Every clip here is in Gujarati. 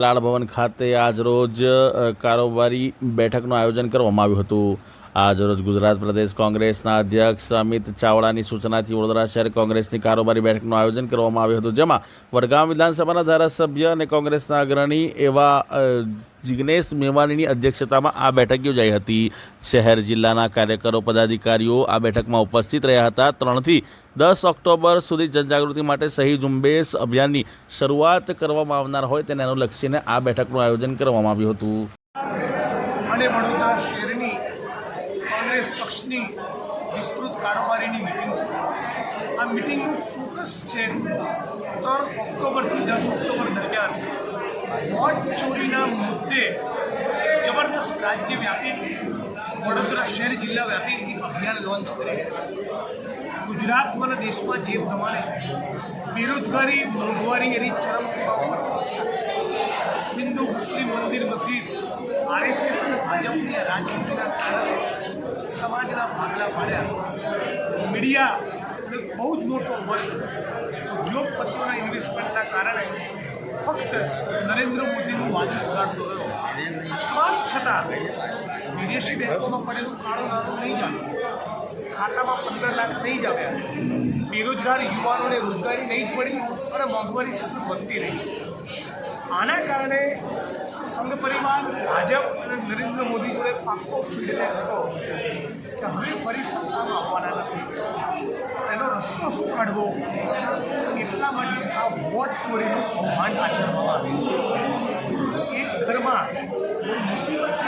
લાડભવન ખાતે આજરોજ કારોબારી બેઠકનું આયોજન કરવામાં આવ્યું હતું. આજરોજ ગુજરાત પ્રદેશ કોંગ્રેસના અધ્યક્ષ અમિત ચાવડાની સૂચનાથી વડોદરા શહેર કોંગ્રેસની કારોબારી બેઠકનું આયોજન કરવામાં આવ્યું હતું, જેમાં વડગામ વિધાનસભાના ધારાસભ્ય અને કોંગ્રેસના અગ્રણી એવા જિગ્નેશ મેવાણીની અધ્યક્ષતામાં આ બેઠક યોજાઈ હતી. શહેર જિલ્લાના કાર્યકરો, પદાધિકારીઓ આ બેઠકમાં ઉપસ્થિત રહ્યા હતા. ત્રણથી દસ ઓક્ટોબર સુધી જનજાગૃતિ માટે સહી ઝુંબેશ અભિયાનની શરૂઆત કરવામાં આવનાર હોય તેને અનુલક્ષીને આ બેઠકનું આયોજન કરવામાં આવ્યું હતું. અને વડોદરા શહેરની કોંગ્રેસ પક્ષની વિસ્તૃત કારોબારીની મિટિંગ છે. આ મિટિંગનું ફોકસ છે ત્રણ ઓક્ટોબરથી દસ ઓક્ટોબર દરમિયાન વોટ ચોરીના મુદ્દે જબરદસ્ત રાજ્યવ્યાપી વડોદરા શહેર જિલ્લા વ્યાપી એક અભિયાન લોન્ચ કરી ગુજરાતમાં અને દેશમાં જે પ્રમાણે બેરોજગારી, મોંઘવારી એની છે હિન્દુ, મુસ્લિમ, મંદિર, મસ્જિદ આરએસએસ અને ભાજપની રાજનીતિના કારણે સમાજના ભાગલા પાડ્યા. મીડિયા બહુ જ મોટો વર્ગ ઉદ્યોગપતિઓના ઇન્વેસ્ટમેન્ટના કારણે ફક્ત નરેન્દ્ર મોદીનું વાજુ ઉગાડતો રહ્યો. તમામ છતાં વિદેશી બેંકોમાં પડેલું કાળો નાણું નહીં જામ્યું ખાતામાં પંદર લાખ નહીં જાવ્યા બેરોજગાર યુવાનોને રોજગારી નહીં જ મળી અને મોંઘવારી સતત વધતી રહી. આના કારણે સંઘ પરિવાર, ભાજપ અને નરેન્દ્ર મોદી જોડે પાક્કો ફીડબેક હતો કે હવે ફરી સત્તામાં આવવાના નથી. એનો રસ્તો શું કાઢવો? એટલા માટે આ વોટ ચોરીનું કૌભાંડ આચરવામાં આવે છે. એક ઘરમાં સાત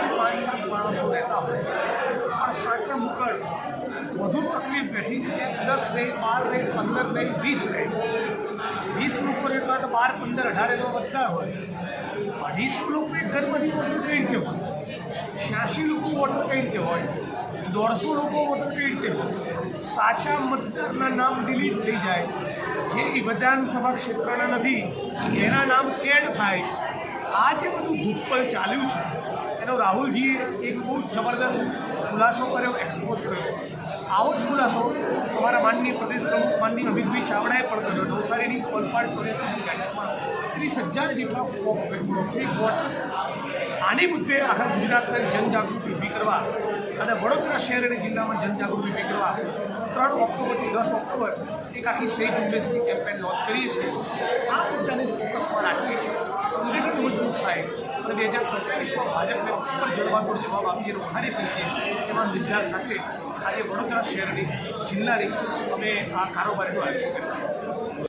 માણસો રહેતા હોય. પણ સાકર મુકળ વધુ તકલીફ બેઠી છે દસ નહીં બાર નહીં પંદર નહીં વીસ રહે. વીસ લોકો રહેતા તો બાર, પંદર, અઢાર એનો વધતા હોય. અઢીસો લોકો એક ઘરમાંથી વોટર રીતે હોય? છ્યાસી લોકો વોટર રીતે હોય? દોઢસો લોકો વોટર રીતે હોય? સાચા મતદારના નામ ડિલીટ થઈ જાય. જે વિધાનસભા ક્ષેત્રના નથી, એના નામ એડ થાય. આ જે બધું ભૂતપળ ચાલ્યું છે એનો રાહુલજીએ એક બહુ જબરદસ્ત ખુલાસો કર્યો એક્સપોઝ કર્યો. આવો જ ખુલાસો અમારા માનની પ્રદેશ પ્રમુખ માનની અમિતભાઈ ચાવડાએ પણ કર્યો. નવસારીની કોલપાડ ચોર્યાસીની બેઠકમાં ત્રીસ હજાર જેટલા ફેક વોટર્સ આની મુદ્દે આખા ગુજરાતને જનજાગૃતિ ઊભી કરવા અને વડોદરા શહેર અને જિલ્લામાં જનજાગૃતિ ઊભી કરવા ત્રણ ઓક્ટોબરથી દસ ઓક્ટોબર એક આખી સેજ ઝુંબેશની કેમ્પેન લોન્ચ કરીએ છીએ. આ મુદ્દાને ફોકસમાં રાખી સંગઠન મજબૂત થાય. અને બે હજાર સત્યાવીસમાં ભાજપને ઉપર જડબાતોડ જવાબ આપીએ રૂખાડી પીએ એમાં નિર્ધાર સાથે આજે વડોદરા શહેરની જિલ્લાની અમે આ કારોબારીનું આયોજન કર્યું છે.